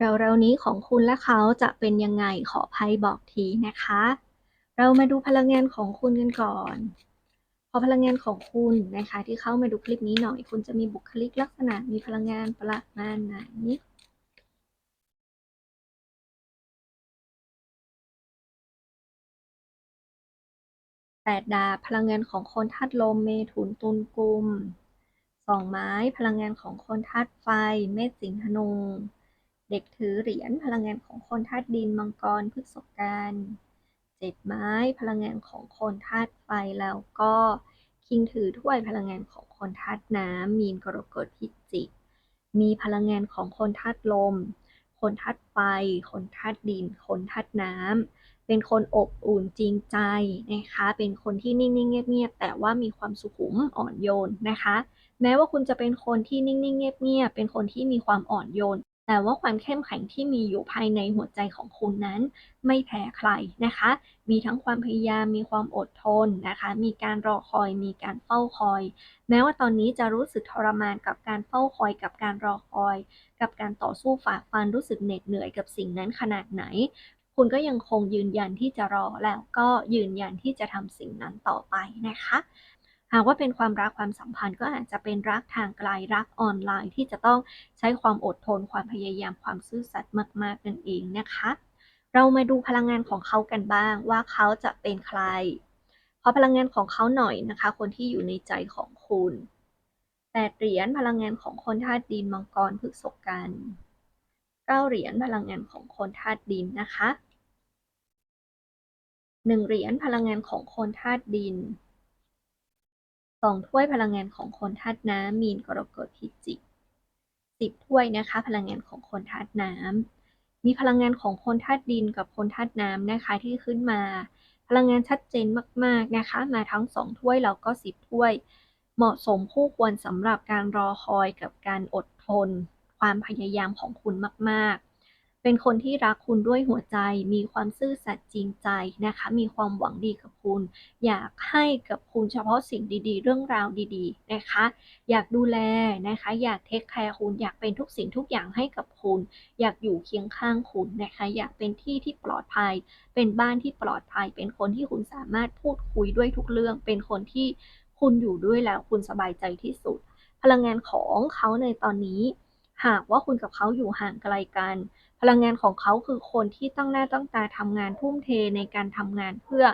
เร็วๆนี้ของคุณและเขาจะเป็นยังไงขอไพ่บอกทีนะคะ เรามาดูพลังงานของคุณกันก่อนพอพลังงานของคุณนะคะ ที่เข้ามาดูคลิปนี้หน่อย คุณจะมีบุคลิกลักษณะมีพลังงานประมาณไหนแปดดาพลังงานของคนธาตุลมเมถุนตุลกุมสองไม้ พลังงานของคนธาตุไฟ เมษสิงหนู เด็กถือเหรียญพลังงานของคนธาตุดินมังกรพฤษกันเจ็ดไม้พลังงานของคนธาตุไฟแล้วก็คิงถือถ้วยพลังงานของคนธาตุน้ำมีนกรกฎพิจิกมีพลังงานของคนธาตุลม คนธาตุไฟ คนธาตุดิน คนธาตุน้ำเป็นคนอบอุ่นจริงใจนะคะ เป็นคนที่นิ่งๆเงียบๆแต่ว่ามีความสุขุมอ่อนโยนนะคะ แม้ว่าคุณจะเป็นคนที่นิ่งๆเงียบๆเป็นคนที่มีความอ่อนโยน แต่ว่าความเข้มแข็งที่มีอยู่ภายในหัวใจของคุณนั้น ไม่แพ้ใครนะคะ มีทั้งความพยายาม มีความอดทนนะคะ มีการรอคอย มีการเฝ้าคอย แม้ว่าตอนนี้จะรู้สึกทรมานกับการเฝ้าคอยกับการรอคอย กับการต่อสู้ฝ่าฟันรู้สึกเหน็ดเหนื่อยกับสิ่งนั้นขนาดไหน คุณก็ยังคงยืนยันที่จะรอแล้วก็ยืนยันที่จะทำสิ่งนั้นต่อไปนะคะ หากว่าเป็นความรักความสัมพันธ์ก็อาจจะเป็นรักทางไกลรักออนไลน์ที่จะต้องใช้ความอดทนความพยายามความซื่อสัตย์มากๆนั่นเองนะคะ เรามาดูพลังงานของเขากันบ้างว่าเขาจะเป็นใคร ขอพลังงานของเขาหน่อยนะคะ คนที่อยู่ในใจของคุณแปดเหรียญพลังงานของคนธาตุดินมังกรพฤกษกันเก้าเหรียญพลังงานของคนธาตุดินนะคะหนึ่งเหรียญพลังงานของคนธาตุดิน สองถ้วยพลังงานของคนธาตุน้ำมีนกรกฎพิจิกสิบถ้วยนะคะ พลังงานของคนธาตุน้ำมีพลังงานของคนธาตุดินกับคนธาตุน้ำนะคะที่ขึ้นมา พลังงานชัดเจนมากๆนะคะ มาทั้งสองถ้วยแล้วก็สิบถ้วย เหมาะสมคู่ควรสำหรับการรอคอยกับการอดทน ความพยายามของคุณมากๆ เป็นคนที่รักคุณด้วยหัวใจ มีความซื่อสัตย์จริงใจนะคะ มีความหวังดีกับคุณ อยากให้กับคุณเฉพาะสิ่งดีๆ เรื่องราวดีๆนะคะ อยากดูแลนะคะ อยากเทคแคร์คุณ อยากเป็นทุกสิ่งทุกอย่างให้กับคุณ อยากอยู่เคียงข้างคุณนะคะ อยากเป็นที่ที่ปลอดภัย เป็นบ้านที่ปลอดภัย เป็นคนที่คุณสามารถพูดคุยด้วยทุกเรื่อง เป็นคนที่คุณอยู่ด้วยแล้วคุณสบายใจที่สุด พลังงานของเขาในตอนนี้ หากว่าคุณกับเขาอยู่ห่างไกลกัน พลังงานของเขาคือคนที่ตั้งหน้าตั้งตาทำงานทุ่มเทในการทำงานเพื่อ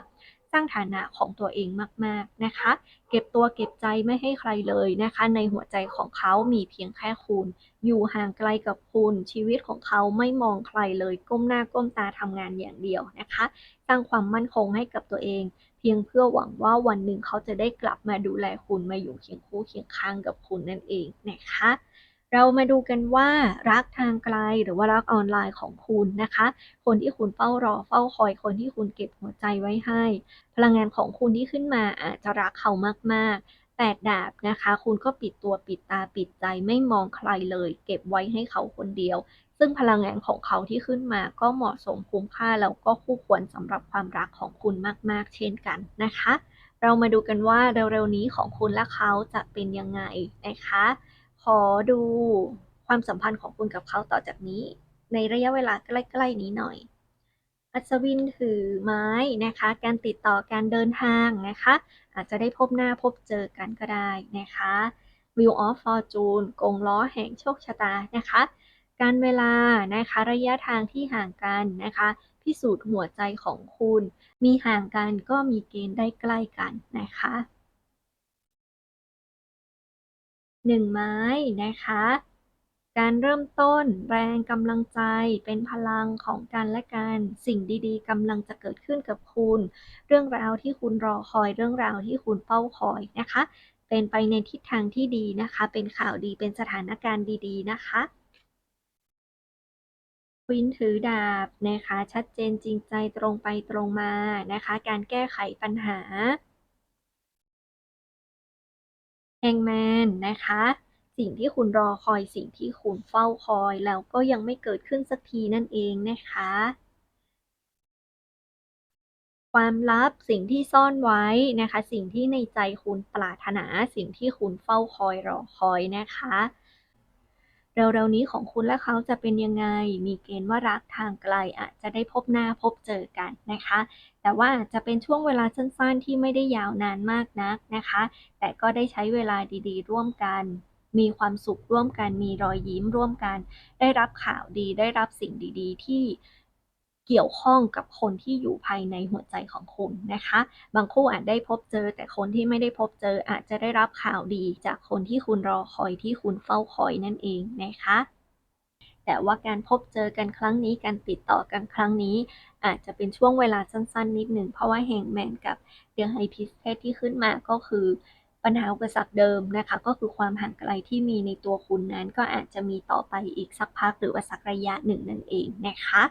สร้างฐานะของตัวเองมาก ๆนะคะ เก็บตัวเก็บใจไม่ให้ใครเลยนะคะ ในหัวใจของเขามีเพียงแค่คุณ อยู่ห่างไกลกับคุณ ชีวิตของเขาไม่มองใครเลย ก้มหน้าก้มตาทำงานอย่างเดียวนะคะ สร้างความมั่นคงให้กับตัวเองเพียงเพื่อหวังว่าวันหนึ่งเขาจะได้กลับมาดูแลคุณมาอยู่เคียงคู่เคียงข้างกับคุณนั่นเองนะคะ เรามาดูกันว่ารักทางไกลหรือว่ารักออนไลน์ของคุณนะคะ คนที่คุณเฝ้ารอเฝ้าคอยคนที่คุณเก็บหัวใจไว้ให้ พลังงานของคุณที่ขึ้นมาอาจจะรักเขามากๆแปดดาบนะคะ คุณก็ปิดตัวปิดตาปิดใจไม่มองใครเลย เก็บไว้ให้เขาคนเดียว ซึ่งพลังงานของเขาที่ขึ้นมาก็เหมาะสมคุ้มค่าแล้วก็คู่ควรสำหรับความรักของคุณมาก ๆ เช่นกันนะคะ เรามาดูกันว่าเร็วๆนี้ของคุณและเขาจะเป็นยังไงนะคะ ขอดูความสัมพันธ์ของคุณกับเขาต่อจากนี้ ในระยะเวลาใกล้ๆนี้หน่อย อัศวินถือไม้นะคะ การติดต่อการเดินทางนะคะ อาจจะได้พบหน้าพบเจอกันก็ได้นะคะ Wheel of Fortune กงล้อแห่งโชคชะตานะคะ การเวลานะคะระยะทางที่ห่างกันนะคะ พิสูจน์หัวใจของคุณ มีห่างกันก็มีเกณฑ์ได้ใกล้กันนะคะ หนึ่งไม้นะคะ การเริ่มต้นแรงกำลังใจเป็นพลังของกันและกัน สิ่งดีๆกำลังจะเกิดขึ้นกับคุณ เรื่องราวที่คุณรอคอยเรื่องราวที่คุณเป้าคอยนะคะ เป็นไปในทิศทางที่ดีนะคะ เป็นข่าวดีเป็นสถานการณ์ดี ๆ นะคะควินถือดาบนะคะ ชัดเจนจริงใจตรงไปตรงมานะคะ การแก้ไขปัญหา แฮงแมนนะคะ สิ่งที่คุณรอคอยสิ่งที่คุณเฝ้าคอยแล้วก็ยังไม่เกิดขึ้นสักทีนั่นเองนะคะ ความลับสิ่งที่ซ่อนไว้นะคะ สิ่งที่ในใจคุณปรารถนา สิ่งที่คุณเฝ้าคอยรอคอยนะคะ เร็วๆนี้ของคุณและเขาจะเป็นยังไง มีเกณฑ์ว่ารักทางไกลอาจจะได้พบหน้าพบเจอกันนะคะ แต่ว่าจะเป็นช่วงเวลาสั้นๆ ที่ไม่ได้ยาวนานมากนักนะคะ แต่ก็ได้ใช้เวลาดีๆ ร่วมกัน มีความสุขร่วมกัน มีรอยยิ้มร่วมกัน ได้รับข่าวดี ได้รับสิ่งดี ๆ ที่ เกี่ยวข้องกับคนที่อยู่ภายในหัวใจของคุณนะคะ บางคู่อาจได้พบเจอ แต่คนที่ไม่ได้พบเจออาจจะได้รับข่าวดี จากคนที่คุณรอคอยที่คุณเฝ้าคอยนั่นเองนะคะแต่ว่าการพบเจอกันครั้งนี้การติดต่อกันครั้งนี้ อาจจะเป็นช่วงเวลาสั้นๆ นิดหนึ่งเพราะว่าแฮงแมนกับเดอไฮพิสเพสที่ขึ้นมาก็คือปัญหาอุปสรรคเดิมนะคะ ก็คือความห่างไกลที่มีในตัวคุณนั้น ก็อาจจะมีต่อไปอีกสักพักหรือว่าสักระยะหนึ่งนั่นเองนะคะ